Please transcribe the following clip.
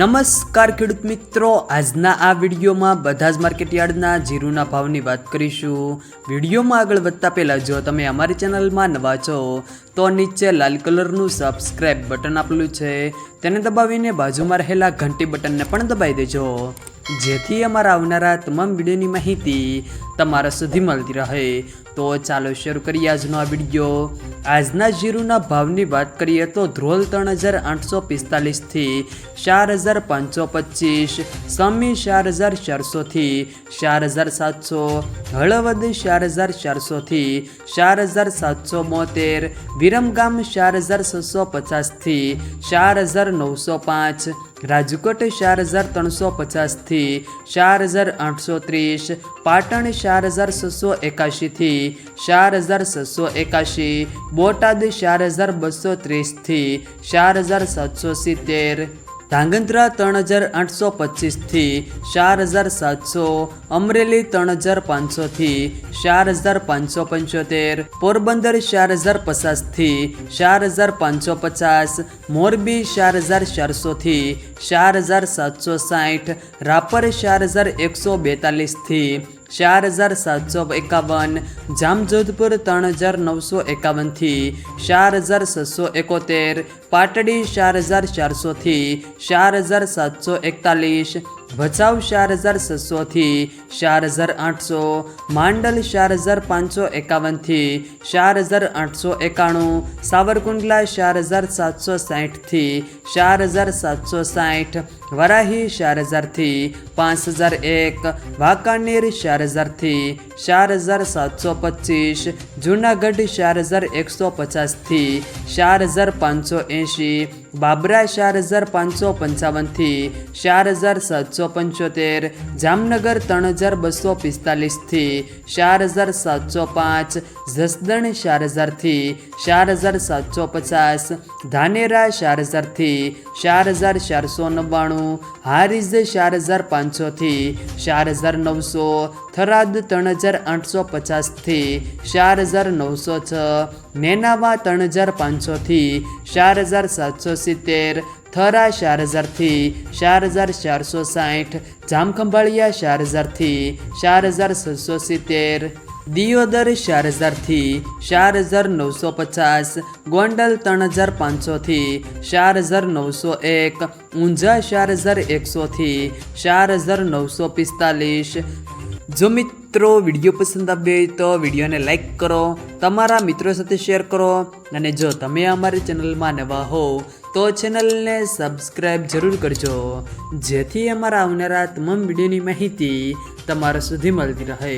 નમસ્કાર ખેડૂત મિત્રો. આજના આ વિડીયોમાં બધા જ માર્કેટ યાર્ડના જીરુના ભાવની વાત કરીશું. વિડીયોમાં આગળ વધતા પહેલાં જો તમે અમારી ચેનલમાં નવા છો, તો નીચે લાલ કલરનું સબસ્ક્રાઇબ બટન આપેલું છે. તેને દબાવીને બાજુમાં રહેલા ઘંટી બટનને પણ દબાવી દેજો. જેથી અમારા આવનારા તમામ વિડીયોની માહિતી તમારા સુધી મળતી રહે. તો ચાલો શરૂ કરીએ આજનો આ વીડિયો. આજના જીરુના ભાવની વાત કરીએ તો ધ્રોલ ત્રણ હજાર આઠસો પિસ્તાલીસથી ચાર હજાર પાંચસો પચીસ, સમી ચાર હજાર ચારસોથી ચાર હજાર સાતસો, હળવદ ચાર હજાર ચારસોથી ચાર હજાર સાતસો બોતેર, વિરમગામ ચાર હજાર છસો પચાસથી ચાર હજાર નવસો પાંચ રાજકોટ ચાર હજાર ત્રણસો પચાસથી ચાર હજાર આઠસો ત્રીસ, પાટણ ચાર હજાર છસો એકાશીથી ચાર હજાર છસો એકાશી, બોટાદ ચાર હજાર બસો ત્રીસથી ચાર હજાર સાતસો સિત્તેર. ધાંગધ્રા ત્રણ હજાર આઠસો પચીસથી ચાર હજાર સાતસો, અમરેલી ત્રણ હજાર પાંચસોથી ચાર હજાર પાંચસો પંચોતેર, પોરબંદર ચાર હજાર પચાસથી ચાર હજાર પાંચસો પચાસ, મોરબી ચાર હજાર ચારસોથી ચાર હજાર સાતસો સાઠ, રાપર ચાર હજાર એકસો બેતાલીસથી ચાર હજાર સાતસો એકાવન, જામજોધપુર ત્રણ હજાર નવસો એકાવનથી ચાર હજાર છસો એકોતેર, પાટડી ચાર હજાર ચારસોથી ચાર હજાર સાતસો એકતાલીસ ભચાઉ ચાર હજાર છસોથી ચાર હજાર આઠસો, માંડલ ચાર હજાર પાંચસો એકાવનથી ચાર હજાર આઠસો એકાણું, સાવરકુંડલા ચાર હજાર સાતસો સાઠથી ચાર હજાર સાતસો સાઠ વરાહી ચાર હજારથી પાંચ હજાર એક, વાંકાનેર ચાર હજારથી ચાર હજાર સાતસો પચીસ, જુનાગઢ ચાર હજાર એકસો પચાસથી ચાર હજાર પાંચસો એંશી બાબરા ચાર હજાર પાંચસો પંચાવનથી ચાર હજાર સાતસો પંચોતેર, જામનગર ત્રણ હજાર બસો પિસ્તાલીસથી ચાર હજાર સાતસો પાંચ, જસદણ ચાર હજારથી ચાર હજાર સાતસો પચાસ, ધાનેરા ચાર હજારથી ચાર હજાર ચારસો નવ્વાણું હારીજ ચાર હજાર પાંચસોથી ચાર હજાર નવસો, થરાદ ત્રણ હજાર આઠસો પચાસથી ચાર હજાર નવસો છ, નેનાવા ત્રણ હજાર પાંચસોથી ચાર હજાર સાતસો સિત્તેર, થરા ચાર હજારથી ચાર હજાર ચારસો સાઠ, જામખંભાળિયા ચાર હજારથી ચાર હજાર છસો સિત્તેર. દિયોદર ચાર હજારથી ચાર હજાર નવસો પચાસ, ગોંડલ ત્રણ હજાર પાંચસોથી ચાર હજાર નવસો એક, ઊંઝા ચાર હજાર એકસોથી ચાર હજાર નવસો પિસ્તાલીસ. જો મિત્રો વીડિયો પસંદ આવ્યો હોય તો વિડીયોને લાઇક કરો, તમારા મિત્રો સાથે શેર કરો અને જો તમે અમારી ચેનલમાં નવા હો, તો ચેનલને સબસ્ક્રાઈબ જરૂર કરજો. જેથી અમારા આવનારા તમામ વિડીયોની માહિતી તમારા સુધી મળતી રહે.